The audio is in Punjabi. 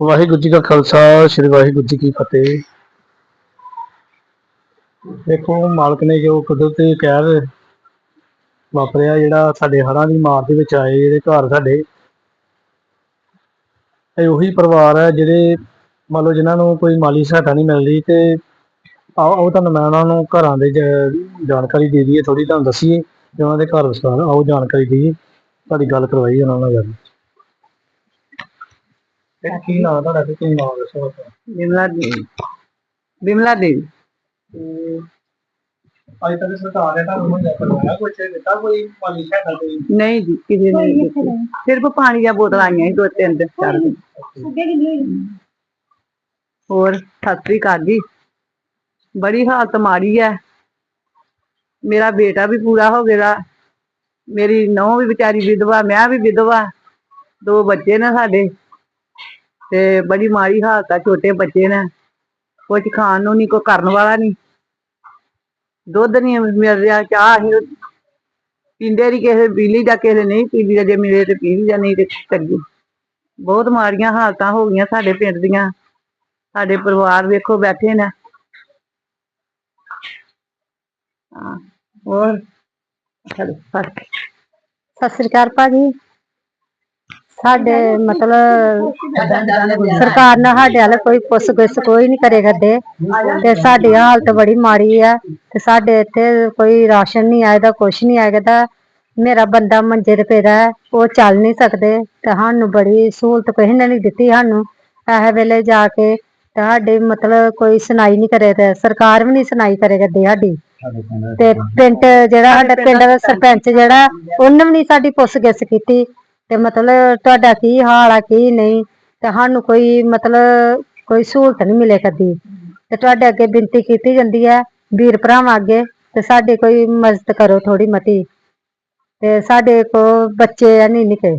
ਵਾਹਿਗੁਰੂ ਜੀ ਕਾ ਖਾਲਸਾ, ਸ੍ਰੀ ਵਾਹਿਗੁਰੂ ਜੀ ਕੀ ਫਤਿਹ। ਦੇਖੋ, ਮਾਲਕ ਨੇ ਜੋ ਕੁਦਰਤੀ ਕਹਿਰ ਵਾਪਰਿਆ, ਜਿਹੜਾ ਸਾਡੇ ਹੜ੍ਹਾਂ ਦੀ ਮਾਰ ਦੇ ਵਿੱਚ ਆਏ, ਜਿਹੜੇ ਘਰ ਸਾਡੇ, ਇਹ ਉਹੀ ਪਰਿਵਾਰ ਹੈ ਜਿਹੜੇ ਮੰਨ ਲਓ ਜਿਨ੍ਹਾਂ ਨੂੰ ਕੋਈ ਮਾਲੀ ਸਹਾਇਤਾ ਨਹੀਂ ਮਿਲ ਰਹੀ ਤੇ ਆਓ ਤੁਹਾਨੂੰ ਮੈਂ ਉਹਨਾਂ ਨੂੰ ਘਰਾਂ ਦੇ ਜਾਣਕਾਰੀ ਦੇ ਦਈਏ ਥੋੜੀ ਤੁਹਾਨੂੰ ਦੱਸੀਏ, ਤੇ ਉਹਨਾਂ ਦੇ ਘਰ ਵਿਸਤਾਰ ਆਓ ਜਾਣਕਾਰੀ ਦਈਏ। ਤੁਹਾਡੀ ਗੱਲ ਕਰਵਾਈ ਉਹਨਾਂ ਨਾਲ। ਗੱਲ ਕੀ ਨਾਮ ਤੁਹਾਡਾ ਤੇ ਕੀ ਨਾਮ ਦੱਸੋ ਆਪਣਾ? ਬਿਮਲਾ ਦੇਵੀ ਬਿਮਲਾ ਦੇਵੀ ਅੱਜ ਤੱਕ ਸਰਕਾਰ ਨੇ ਤੁਹਾਨੂੰ ਮੁਹੱਈਆ ਕਰਵਾਇਆ ਕੁਛ ਦਿੱਤਾ ਕੋਈ ਮਾਲੀ ਸਹਾਇਤਾ ਕੋਈ ਨਹੀਂ ਜੀ ਕਿਸੇ ਨੇ ਨਹੀਂ ਦਿੱਤੀ ਸਿਰਫ ਪਾਣੀ ਦੀਆਂ ਬੋਤਲਾਂ ਆਈਆਂ ਸੀ ਦੋ ਤਿੰਨ ਦਿਨ ਚਾਰ ਦਿਨ ਹੋਰ ਸਤਿ ਸ੍ਰੀ ਅਕਾਲ ਜੀ ਬੜੀ ਹਾਲਤ ਮਾੜੀ ਹੈ ਮੇਰਾ ਬੇਟਾ ਵੀ ਪੂਰਾ ਹੋ ਗਿਆ ਮੇਰੀ ਨੂੰਹ ਵੀ ਵਿਚਾਰੀ ਵਿਧਵਾ ਮੈਂ ਵੀ ਵਿਧਵਾ ਦੋ ਬੱਚੇ ਨੇ ਸਾਡੇ ਤੇ ਬੜੀ ਮਾੜੀ ਹਾਲਤ ਆ, ਛੋਟੇ ਬੱਚੇ ਨੇ। ਕੁਝ ਖਾਣ ਨੂੰ ਨਹੀਂ ਕੋਈ ਕਰਨ ਵਾਲਾ ਨਹੀਂ ਦੁੱਧ ਨਹੀਂ ਮਿਲ ਰਿਹਾ, ਚਾਹ ਅਸੀਂ ਪੀਂਦੇ ਨਹੀਂ ਕਿਸੇ ਪੀਲੀ ਦਾ, ਕਿਸੇ ਨਹੀਂ ਪੀਲੀ ਜੇ ਮਿਲੇ ਤੇ ਪੀਲੀ ਦਾ ਨਹੀਂ ਤੇ ਕਰੀਏ ਬਹੁਤ ਮਾੜੀਆਂ ਹਾਲਤਾਂ ਹੋ ਗਈਆਂ ਸਾਡੇ ਪਿੰਡ ਦੀਆਂ। ਸਾਡੇ ਪਰਿਵਾਰ ਵੇਖੋ ਬੈਠੇ ਨੇ। ਹੋਰ? ਸਤਿ ਸ੍ਰੀ ਅਕਾਲ ਭਾਜੀ। ਸਾਡੇ ਮਤਲਬ ਸਰਕਾਰ ਨੇ ਸਾਡੇ ਵਾਲੇ ਕੋਈ ਪੁੱਛ ਗਿੱਛ ਕੋਈ ਨਹੀਂ ਕਰੇ ਕਰਦੇ। ਤੇ ਸਾਡੀ ਹਾਲਤ ਬੜੀ ਮਾੜੀ ਆ ਤੇ ਸਾਡੇ ਇੱਥੇ ਕੋਈ ਰਾਸ਼ਨ ਨਹੀਂ ਆਏਦਾ, ਕੁਛ ਨਹੀਂ ਆਏਗਾ ਮੇਰਾ ਬੰਦਾ ਮੰਜੇ ਤੇ ਪਿਆ ਉਹ ਚੱਲ ਨਹੀਂ ਸਕਦੇ। ਤੇ ਸਾਨੂੰ ਬੜੀ ਸਹੂਲਤ ਕਿਸੇ ਨੇ ਨਹੀਂ ਦਿੱਤੀ ਸਾਨੂੰ। ਇਹ ਵੇਲੇ ਜਾ ਕੇ ਤੇ ਸਾਡੇ ਮਤਲਬ ਕੋਈ ਸੁਣਾਈ ਨਹੀਂ ਕਰੇ ਤੇ ਸਰਕਾਰ ਵੀ ਨਹੀਂ ਸੁਣਾਈ ਕਰੇ ਕਰਦੀ ਸਾਡੀ। ਤੇ ਪਿੰਡ ਜਿਹੜਾ ਸਾਡਾ ਪਿੰਡ ਦਾ ਸਰਪੰਚ ਜਿਹੜਾ, ਉਹਨੇ ਵੀ ਨਹੀਂ ਸਾਡੀ ਪੁੱਛ ਗਿੱਛ ਕੀਤੀ। ਤੇ ਮਤਲਬ ਤੁਹਾਡਾ ਕੀ ਹਾਲ ਆ, ਕੀ ਨਹੀਂ? ਤੇ ਸਾਨੂੰ ਕੋਈ ਮਤਲਬ ਕੋਈ ਸਹੂਲਤ ਨਹੀਂ ਮਿਲੇ ਕਦੀ। ਤੇ ਤੁਹਾਡੇ ਅੱਗੇ ਬੇਨਤੀ ਕੀਤੀ ਜਾਂਦੀ ਹੈ, ਵੀਰ ਭਰਾਵਾਂ ਅੱਗੇ, ਤੇ ਸਾਡੇ ਕੋਈ ਮਦਦ ਕਰੋ ਥੋੜੀ ਮਤੀ। ਤੇ ਸਾਡੇ ਕੋ ਬੱਚੇ ਆ ਨਹੀਂ ਨਿੱਕੇ।